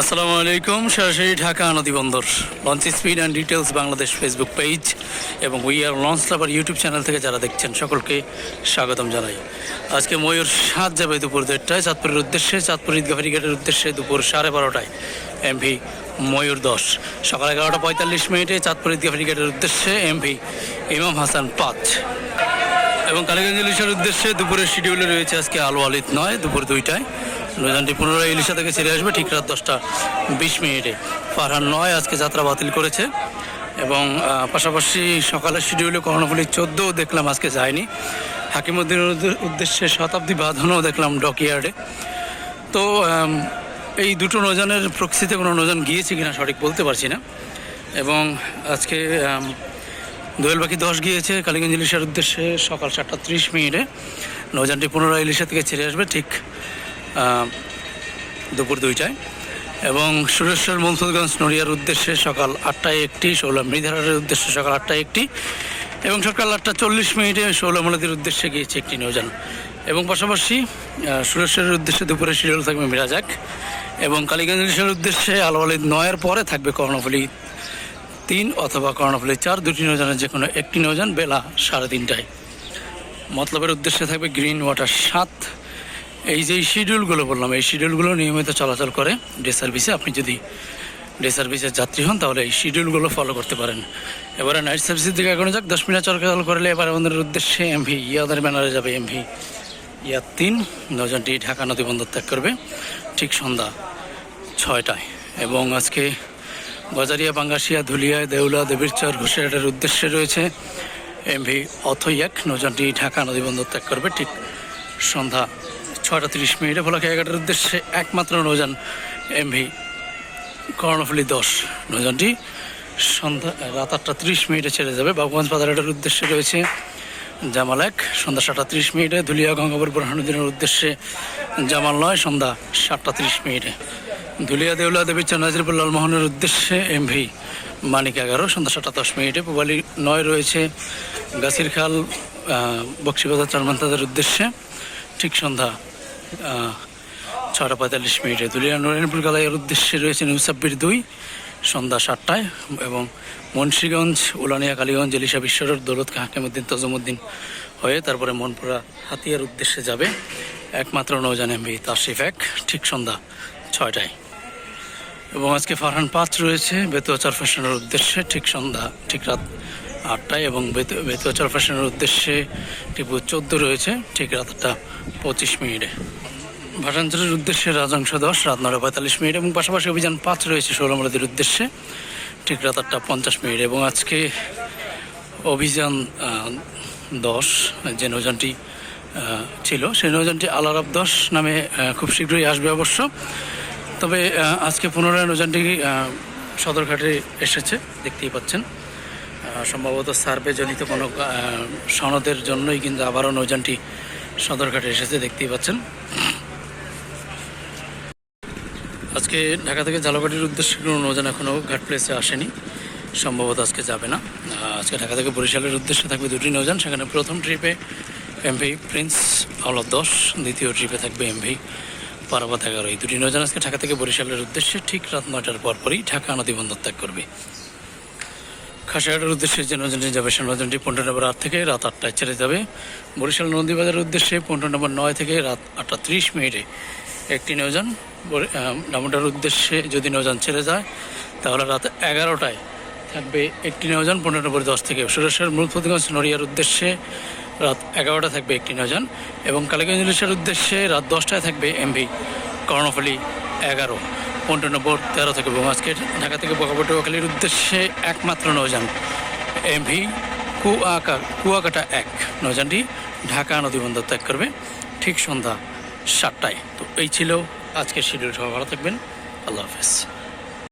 আসসালামু আলাইকুম, সরাসরি Dhaka নদীবন্দর। Launch speed and details Bangladesh Facebook page এবং we are launch lover YouTube channel থেকে যারা দেখছেন সকলকে স্বাগতম জানাই। আজকে ময়ূর সাত যাবে দুপুর দেড়টায়, চাঁদপুরের উদ্দেশ্যে, চাঁদপুর ঈদগাহ ফেরিঘাটের উদ্দেশ্যে দুপুর সাড়ে বারোটায়। এমভি ময়ূর দশ। সকাল এগারোটা পঁয়তাল্লিশ মিনিটে চাঁদপুর ঈদগাহ ফেরিঘাটের উদ্দেশ্যে এমভি ইমাম হাসান পাঁচ। এবং কালীগঞ্জ ইলিশের উদ্দেশ্যে দুপুরের শিডিউলে রয়েছে আজকে আলো আলিত নয়, দুপুর দুইটায়। নৌযানটি পুনরায় ইলিশা থেকে ছেড়ে আসবে ঠিক রাত দশটা বিশ মিনিটে। ফারহান নয়, আজকে যাত্রা বাতিল করেছে এবং পাশাপাশি সকালের শিডিউলে কর্ণফুলি চোদ্দোও দেখলাম, আজকে যায়নি। হাকিমুদ্দিনের উদ্দে- উদ্দেশ্যে শতাব্দী বাঁধনও দেখলাম ডকইয়ার্ডে তো এই দুটো নৌযানের প্রকৃতিতে কোনো নৌযান গিয়েছে কিনা সঠিক বলতে পারছি না। এবং আজকে দোয়েল পাখি দশ গিয়েছে, কালীগঞ্জ ইলিশার উদ্দেশ্যে সকাল সাতটা ত্রিশ মিনিটে। নৌযানটি পুনরায় ইলিশা থেকে ছেড়ে আসবে ঠিক দুপুর দুইটায়। এবং সুরেশ্বর মনসুরগঞ্জ নড়িয়ার উদ্দেশ্যে সকাল আটটায় একটি ষোলা মৃধারের উদ্দেশ্যে সকাল আটটায় একটি, এবং সকাল আটটা চল্লিশ মিনিটে ষোলামলাদের উদ্দেশ্যে গিয়েছে একটি নৌযান। এবং পাশাপাশি সুরেশ্বরের উদ্দেশ্যে দুপুরে শিডিউল থাকবে মিরাজাক, এবং কালীগঞ্জ ইলিশের উদ্দেশ্যে আলোয়ালি নয়ের পরে থাকবে কর্ণফুলি তিন অথবা কর্ণফুলি চার, দুটি নৌযানের যে কোনো একটি নৌযান বেলা সাড়ে তিনটায়। মতলবের উদ্দেশ্যে থাকবে গ্রিন ওয়াটার সাত এই যে শিডিউলগুলো বললাম, এই শিডিউলগুলো নিয়মিত চলাচল করে ডে সার্ভিসে আপনি যদি ডে সার্ভিসের যাত্রী হন, তাহলে এই শিডিউলগুলো ফলো করতে পারেন। এবারে নাইট সার্ভিসের দিকে এগোনো যাক, দশ মিনিট চলাচল করলে এবার আমাদের উদ্দেশ্যে এমভি ইয়াদের ব্যানারে যাবে এমভি ইয়া তিন নজনটি ঢাকা নদী বন্দর ত্যাগ করবে, ঠিক সন্ধ্যা ছয়টায়। এবং আজকে গজারিয়া বাঙ্গাসিয়া ধুলিয়ায় দেউলা, দেবীরচর ঘুষিয়াটের উদ্দেশ্যে রয়েছে এমভি অথইয়াক নৌযানটি ঢাকা নদীবন্দর ত্যাগ করবে, ঠিক সন্ধ্যা ছয়টা তিরিশ মিনিটে। ভোলাকে এগারোটার উদ্দেশ্যে একমাত্র নৌযান এমভি কর্ণফুলি দশ। নৌযানটি সন্ধ্যা, রাত আটটা তিরিশ মিনিটে ছেড়ে যাবে। বাবুগঞ্জ বাজারের উদ্দেশ্যে রয়েছে জামাল এক। সন্ধ্যা সাতটা তিরিশ মিনিটে ধুলিয়া গঙ্গাপুর বুরহানুদ্দিনের উদ্দেশ্যে জামাল নয়, সন্ধ্যা সাতটা তিরিশ মিনিটে। ধুলিয়া দেউলা দেবী নাজিরপুর লালমোহনের উদ্দেশ্যে এমভি মানিক এগারো। সন্ধ্যা সাতটা দশ মিনিটে পুবালি নয় রয়েছে গাছির খাল বক্সিবাজার চারমান্তাদের উদ্দেশ্যে। ঠিক সন্ধ্যা ছটা পঁয়তাল্লিশ মিনিটে দুলিয়া নারায়ণপুর গালাইয়ের উদ্দেশ্যে রয়েছে নিউসাব্বির দুই, সন্ধ্যা সাতটায়, এবং মুন্সীগঞ্জ, উলানিয়া, কালীগঞ্জ এলিশা বিশ্বরের দৌলত হাকিমুদ্দিন তজমুদ্দিন হয়ে তারপরে মনপুরা হাতিয়ার উদ্দেশ্যে যাবে একমাত্র নৌজান এমবি তাশরিফ এক, ঠিক সন্ধ্যা ছয়টায়। এবং আজকে ফারহান পাঁচ রয়েছে বেতুয়াচার ফ্যাশনের উদ্দেশ্যে ঠিক সন্ধ্যা, ঠিক রাত আটটায়, এবং বেতু- বেতুয়াচার ফ্যাশনের উদ্দেশ্যে টিপু চোদ্দ রয়েছে, ঠিক রাত আটটা পঁচিশ মিনিটে। ভাষান্তরের উদ্দেশ্যে রাজাংশ দশ রাত নটা পঁয়তাল্লিশ মিনিট এবং পাশাপাশি অভিযান পাঁচ রয়েছে ষোলমলাদের উদ্দেশ্যে। ঠিক রাত আটটা পঞ্চাশ মিনিট এবং আজকে অভিযান দশ, যে নৌযানটি ছিল, সেই নৌযানটি আলারাব দশ নামে খুব শীঘ্রই আসবে অবশ্য। তবে আজকে পুনরায় নৌযানটি সদরঘাটে এসেছে, দেখতেই পাচ্ছেন। সম্ভবত সার্ভে জনিত কোনো সনদের জন্যই কিন্তু আবারও নৌযানটি সদরঘাটে এসেছে, দেখতেই পাচ্ছেন। আজকে ঢাকা থেকে ঝালকাঠির উদ্দেশ্যে কোনো নৌযান এখনও ঘাট প্লেসে আসেনি। সম্ভবত আজকে যাবে না। আজকে ঢাকা থেকে বরিশালের উদ্দেশ্যে থাকবে দুটি নৌযান। সেখানে প্রথম ট্রিপে এমভি প্রিন্স আওলাদ দশ, দ্বিতীয় ট্রিপে থাকবে এমভি পারাবাত এগারো। এই দুটি নৌযান আজকে ঢাকা থেকে বরিশালের উদ্দেশ্যে ঠিক রাত নয়টার পরপরই ঢাকা নদী বন্দর ত্যাগ করবে। খাসিয়াটার উদ্দেশ্যে যে নৌযানটি যাবে, সে নৌযানটি পনেরো নম্বর আট থেকে রাত আটটায় ছেড়ে যাবে। বরিশাল নদীবাজারের উদ্দেশ্যে পনেরো নম্বর নয় থেকে রাত আটটা ত্রিশ মিনিটে একটি নৌযান আহ, উদ্দেশ্যে যদি নৌযান ছেড়ে যায় তাহলে রাত এগারোটায় থাকবে একটি নৌযান পনেরো নম্বর দশ থেকে সুরেশ্বর মূলপতিগঞ্জ নড়িয়ার উদ্দেশ্যে রাত এগারোটা থাকবে একটি নৌযান এবং কালীগঞ্জ উদ্দেশ্যে রাত দশটায় থাকবে এমভি কর্ণফুলি এগারো পনেরো নম্বর তেরো থেকে এবং ঢাকা থেকে বকাপটুয়াখালীর উদ্দেশ্যে একমাত্র নৌযান এমভি কুয়াকা কুয়াকাটা এক। নৌযানটি ঢাকা নদীবন্দর ত্যাগ করবে। ঠিক সন্ধ্যা সাতটায়। তো এই ছিল আজকের শিডিউল সবাই ভালো থাকবেন। আল্লাহ হাফেজ।